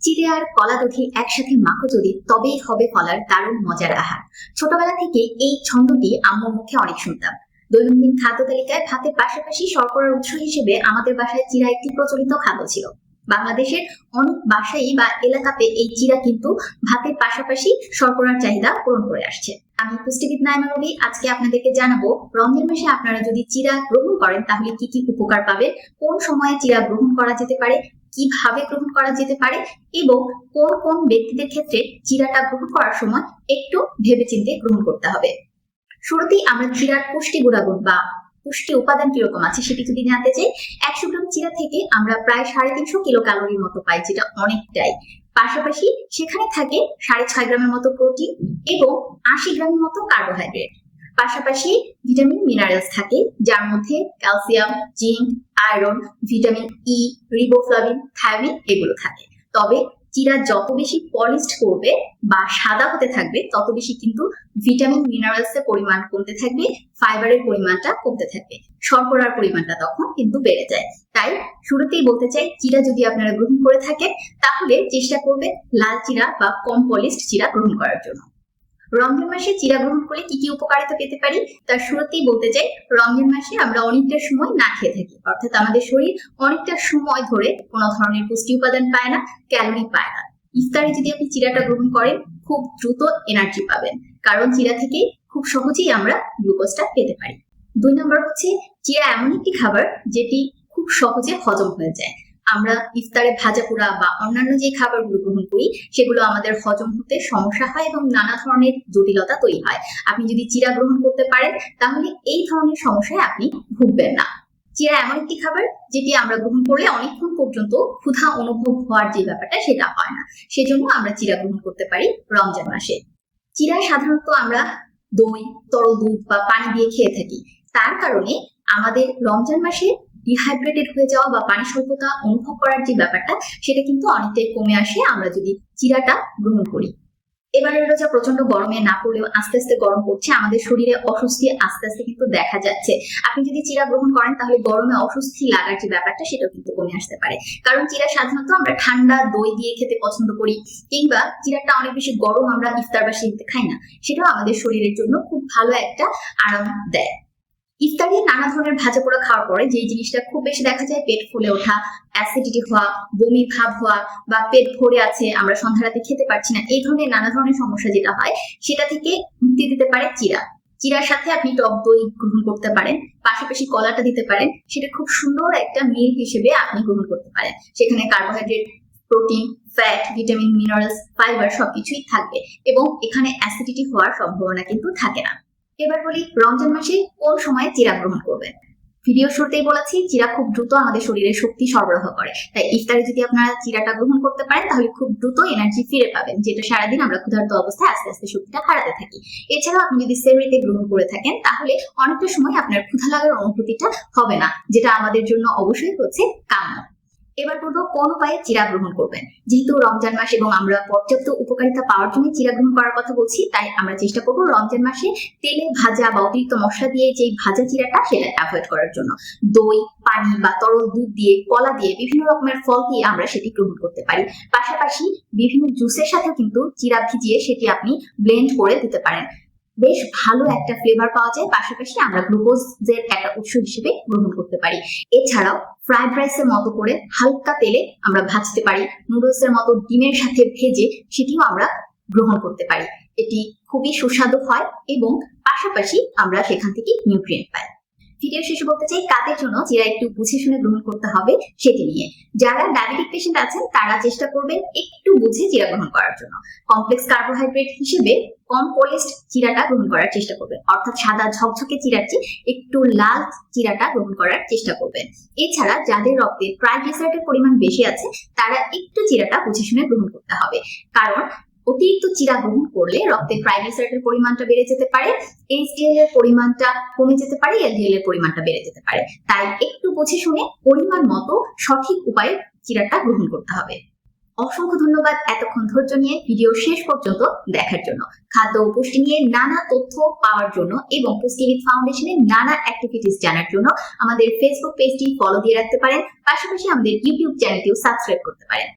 চিড়ে আর কলা দধি একসাথে মাখো যদি, তবেই হবে কলার দারুণ মজার আহার। ছোটবেলা থেকে এই ছন্দটি আম্মুর মুখে অনেক শুনতাম। দৈনন্দিন খাদ্য তালিকায় ভাতের পাশাপাশি শর্করার উৎস হিসেবে আমাদের বাসায় চিরা একটি প্রচলিত খাদ্য ছিল। বাংলাদেশের অনেক বাসাই বা এলাকাতে এই চিরা কিন্তু ভাতের পাশাপাশি শর্করার চাহিদা পূরণ করে আসছে। আমি পুষ্টিবিদ নাইমা রবি, আজকে আপনাদেরকে জানাব, রমজান মাসে আপনারা যদি চিরা গ্রহণ করেন, তাহলে কি কি উপকার পাবে? কোন সময়ে চিরা গ্রহণ করা যেতে পারে? কীভাবে গ্রহণ করা যেতে পারে? এবং কোন কোন ব্যক্তিদের ক্ষেত্রে চিরাটা গ্রহণ করার সময় একটু ভেবেচিন্তে গ্রহণ করতে হবে? শুরুতেই আমরা চিরার পুষ্টি গুণাগুণ বা পুষ্টি উপাদান কীরকম আছে সেটি যদি জানতে চাই, একশো গ্রাম চিরা থেকে আমরা প্রায় সাড়ে তিনশো কিলো ক্যালোরির মতো পাই, যেটা অনেকটাই। পাশাপাশি সেখানে থাকে সাড়ে ছয় গ্রামের মতো প্রোটিন এবং আশি গ্রামের মতো কার্বোহাইড্রেট। পাশাপাশি ভিটামিন, মিনারেলস থাকে, যার মধ্যে calcium, zinc, iron, vitamin E riboflavin, thiamine এগুলো থাকে। তবে চিরা যত বেশি পলিশড করবে বা সাদা হতে থাকবে, তত বেশি কিন্তু ভিটামিন মিনারেলস এর পরিমাণ কমতে থাকবে ফাইবারের পরিমাণটা কমতে থাকবে। শর্করার পরিমাণটা তখন কিন্তু বেড়ে যায়। তাই শুরুতেই বলতে চাই চিরা যদি আপনারা গ্রহণ করে থাকেন, তাহলে চেষ্টা করবে লাল চিরা বা কম পলিশড চিরা গ্রহণ করার জন্য। রমজান মাসে চিরা গ্রহণ করলে কি কি উপকারিতা পেতে পারি? তার শুরুতেই বলতে চাই, রমজান মাসে আমরা অনেকটা সময় না খেয়ে থাকি। অর্থাৎ আমাদের শরীর অনেকটা সময় ধরে কোনো ধরনের পুষ্টি উপাদান পায় না, ক্যালোরি পায় না। ইফতারে যদি আপনি চিরাটা গ্রহণ করেন, খুব দ্রুত এনার্জি পাবেন। কারণ চিরা থেকে খুব সহজেই আমরা গ্লুকোজটা পেতে পারি। দুই নম্বর হচ্ছে, চিরা এমন একটি খাবার যেটি খুব সহজে হজম হয়ে যায়। আমরা ইফতারে ভাজা পোড়া বা অন্যান্য যে খাবারগুলো গ্রহণ করি, সেগুলো আমাদের হজম হতে সমস্যা হয় এবং নানা ধরনের জটিলতা তৈরি হয়। আপনি যদি চিরা গ্রহণ করতে পারেন, তাহলে এই ধরনের সমস্যায় আপনি ভুগবেন না। চিরা এমন একটি খাবার যেটি আমরা গ্রহণ করলে অনেকক্ষণ পর্যন্ত ক্ষুধা অনুভব হওয়ার যে ব্যাপারটা, সেটা হয় না। সেজন্য আমরা চিরা গ্রহণ করতে পারি রমজান মাসে। চিরা সাধারণত আমরা দই, তরল দুধ বা পানি দিয়ে খেয়ে থাকি। তার কারণে আমাদের রমজান মাসে ডিহাইড্রেটেড হয়ে যাওয়া বা পানি স্বল্পতা অনুভব করার যে ব্যাপারটা, সেটা কিন্তু অনেকটাই কমে আসে। আমরা যদি চিরাটা গ্রহণ করি। এবারের রোজা প্রচণ্ড গরমে না পড়লেও আস্তে আস্তে গরম পড়ছে, আমাদের শরীরে অস্বস্তি আস্তে আস্তে কিন্তু দেখা যাচ্ছে। আপনি যদি চিরা গ্রহণ করেন, তাহলে গরমে অস্বস্তি লাগার যে ব্যাপারটা, সেটাও কিন্তু কমে আসতে পারে। কারণ চিরা সাধারণত আমরা ঠান্ডা দই দিয়ে খেতে পছন্দ করি, কিংবা চিরাটা অনেক বেশি গরম আমরা ইফতার বা খাই না, সেটাও আমাদের শরীরের জন্য খুব ভালো একটা আরাম দেয়। ইফতারে নানা ধরনের ভাজা পোড়া খাওয়ার পরে যে জিনিসটা খুব বেশি দেখা যায়, পেট ফুলে ওঠা অ্যাসিডিটি হওয়া, বমি ভাব হওয়া বা পেট ভরে আছে, আমরা সন্ধ্যা রাতে খেতে পারছি না, এই ধরনের নানা ধরনের সমস্যা যেটা হয়, সেটা থেকে মুক্তি দিতে পারে চিরা। চিরার সাথে আপনি টক দই গ্রহণ করতে পারেন, পাশাপাশি কলাটা দিতে পারেন, সেটা খুব সুন্দর একটা মিল হিসেবে আপনি গ্রহণ করতে পারেন। সেখানে carbohydrate protein fat vitamin minerals fibre সবকিছুই থাকবে এবং এখানে অ্যাসিডিটি হওয়ার সম্ভাবনা কিন্তু থাকে না। এবার বলি রমজান মাসে কোন সময়ে চিরা গ্রহণ করবেন ভিডিও শুরুতেই বলেছি, চিরা খুব দ্রুত আমাদের শরীরে শক্তি সরবরাহ করে। তাই ইফতারে যদি আপনারা চিরাটা গ্রহণ করতে পারেন, তাহলে খুব দ্রুত এনার্জি ফিরে পাবেন, যেটা সারাদিন আমরা ক্ষুধার্ত অবস্থায় আস্তে আস্তে শক্তিটা হারাতে থাকি। এছাড়াও আপনি যদি সেমরিতে গ্রহণ করে থাকেন, তাহলে অনেকটা সময় আপনার ক্ষুধা লাগার অনুভূতিটা হবে না, যেটা আমাদের জন্য অবশ্যই হচ্ছে কাম্য। এবার বলব কোন উপায়ে চিরা গ্রহণ করবেন? যেহেতু রমজান মাস এবং আমরা পর্যাপ্ত উপকারিতা পাওয়ার জন্য চিরা গ্রহণ করার কথা বলছি, তাই আমরা চেষ্টা করব রমজান মাসে তেলে ভাজা বা অতিরিক্ত মশলা দিয়ে যে ভাজা চিরাটা সেটা অ্যাভয়েড করার জন্য। দই, পানি বা তরল দুধ দিয়ে, কলা দিয়ে বিভিন্ন রকমের ফল দিয়ে আমরা সেটি গ্রহণ করতে পারি। পাশাপাশি বিভিন্ন জুসের সাথে কিন্তু চিরা ভিজিয়ে সেটি আপনি ব্লেন্ড করে দিতে পারেন। বেশ ভালো একটা ফ্লেভার পাওয়া যায়। পাশাপাশি আমরা গ্লুকোজের একটা উৎস হিসেবে গ্রহণ করতে পারি। এছাড়াও ফ্রাইড রাইসের মতো করে হালকা তেলে আমরা ভাজতে পারি। নুডলস এর মতো ডিমের সাথে ভেজে সেটিও আমরা গ্রহণ করতে পারি। এটি খুবই সুস্বাদু হয় এবং পাশাপাশি আমরা সেখান থেকে নিউট্রিয়েন্ট পাই। ভিডিও শেষে বলতে চাই, কাদের জন্য চিরা একটু বুঝে শুনে গ্রহণ করতে হবে সেটি নিয়ে। যারা ডায়াবেটিক পেশেন্ট আছেন, তারা চেষ্টা করবেন একটু বুঝে চিরা গ্রহণ করার জন্য। কমপ্লেক্স কার্বোহাইড্রেট হিসেবে কম পলিশড চিরাটা গ্রহণ করার চেষ্টা করবেন। অর্থাৎ সাদা ঝকঝকে চিরার চেয়ে একটু লাল চিরাটা গ্রহণ করার চেষ্টা করবেন। এছাড়া যাদের রক্তে ট্রাইগ্লিসারাইডের পরিমাণ বেশি আছে, তারা একটু চিরাটা বুঝে শুনে গ্রহণ করতে হবে। কারণ অতিরিক্ত চিরা গ্রহণ করলে রক্তে ট্রাইগ্লিসারাইডের পরিমাণটা বেড়ে যেতে পারে এইচডিএল এর পরিমাণটা কমে যেতে পারে এলডিএল এর পরিমাণটা বেড়ে যেতে পারে। তাই একটু বুঝে শুনে পরিমাণ মতো সঠিক উপায়ে চিরাটা গ্রহণ করতে হবে। অসংখ্য ধন্যবাদ এতক্ষণ ধৈর্য নিয়ে ভিডিও শেষ পর্যন্ত দেখার জন্য। খাদ্য ও পুষ্টি নিয়ে নানা তথ্য পাওয়ার জন্য এবং পুষ্টিবিদ ফাউন্ডেশনের নানা অ্যাক্টিভিটিস জানার জন্য আমাদের ফেসবুক পেজটি ফলো দিয়ে রাখতে পারেন, পাশাপাশি আমাদের ইউটিউব চ্যানেলটিও সাবস্ক্রাইব করতে পারেন।